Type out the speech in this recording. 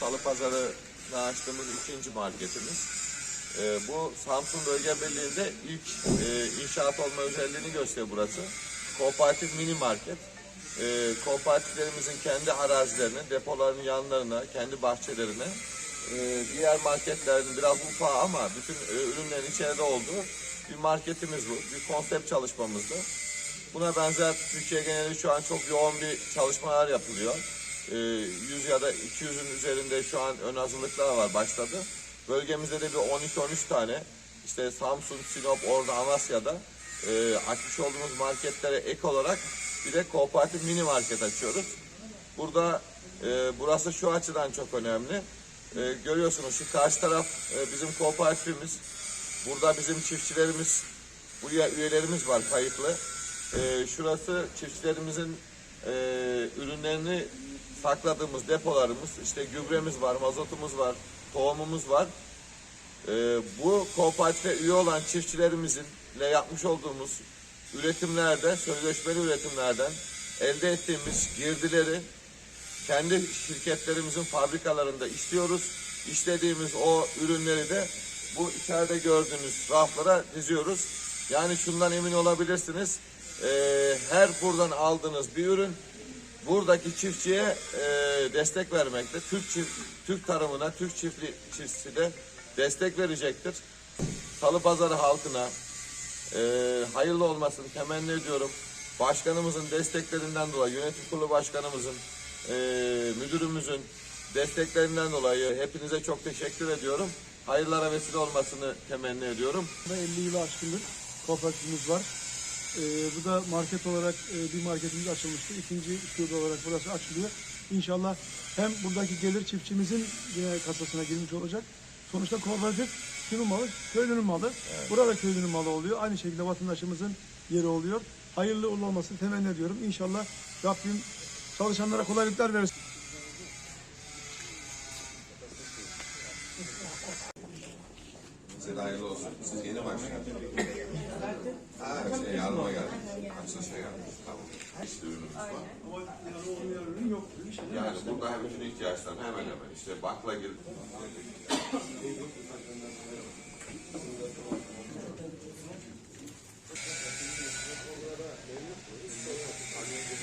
Salı Pazarı'na açtığımız ikinci marketimiz. Ee, bu Samsun Bölge Birliği'nde ilk e, inşaat olma özelliğini gösteriyor burası. Kooperatif mini market. Ee, kooperatiflerimizin kendi arazilerine, depoların yanlarına, kendi bahçelerine, e, diğer marketlerin biraz ufağı ama bütün e, ürünlerin içeride olduğu bir marketimiz bu. Bir konsept çalışmamızdı. Buna benzer Türkiye genelinde şu an çok yoğun bir çalışmalar yapılıyor. Ee, 100 ya da 200'ün üzerinde şu an ön hazırlıklar var başladı. Bölgemizde de bir 12-13 tane işte Samsun, Sinop, orada Amasya'da e, açmış olduğumuz marketlere ek olarak bir de kooperatif mini market açıyoruz. Burada e, burası şu açıdan çok önemli. E, görüyorsunuz şu karşı taraf e, bizim kooperatifimiz. Burada bizim çiftçilerimiz, buraya üyelerimiz var kayıtlı. E, şurası çiftçilerimizin e, ürünlerini sakladığımız depolarımız. İşte gübremiz var, mazotumuz var, tohumumuz var. E, bu kooperatife üye olan çiftçilerimizin ile yapmış olduğumuz üretimlerde, sözleşmeli üretimlerden elde ettiğimiz girdileri kendi şirketlerimizin fabrikalarında işliyoruz. İşlediğimiz o ürünleri de bu içeride gördüğünüz raflara diziyoruz. Yani şundan emin olabilirsiniz. eee, her buradan aldığınız bir ürün buradaki çiftçiye eee, destek vermekte. Türk çift, Türk tarımına, Türk çiftli çiftçisi de destek verecektir. Salı pazarı halkına eee, hayırlı olmasını temenni ediyorum. Başkanımızın desteklerinden dolayı, yönetim kurulu başkanımızın, eee, müdürümüzün desteklerinden dolayı hepinize çok teşekkür ediyorum. Hayırlara vesile olmasını temenni ediyorum. Burada 50 yılı aşkındır kooperatifimiz var. Ee, bu da market olarak e, bir marketimiz açılmıştı. İkinci şube olarak burası açılıyor. İnşallah hem buradaki gelir çiftçimizin yine kasasına girmiş olacak. Sonuçta kooperatif kimin malı? Köylünün malı. Burada köylünün malı oluyor. Aynı şekilde vatandaşımızın yeri oluyor. Hayırlı uğurlu olmasını temenni ediyorum. İnşallah Rabbim çalışanlara kolaylıklar versin. Size de olsun. Siz yeni başladınız. Ha, şey yardıma geldiniz. Açılışa geldiniz. Tamam. İşte ürünümüz var. Yani burada hem bütün ihtiyaçların hemen hemen işte bakla gibi.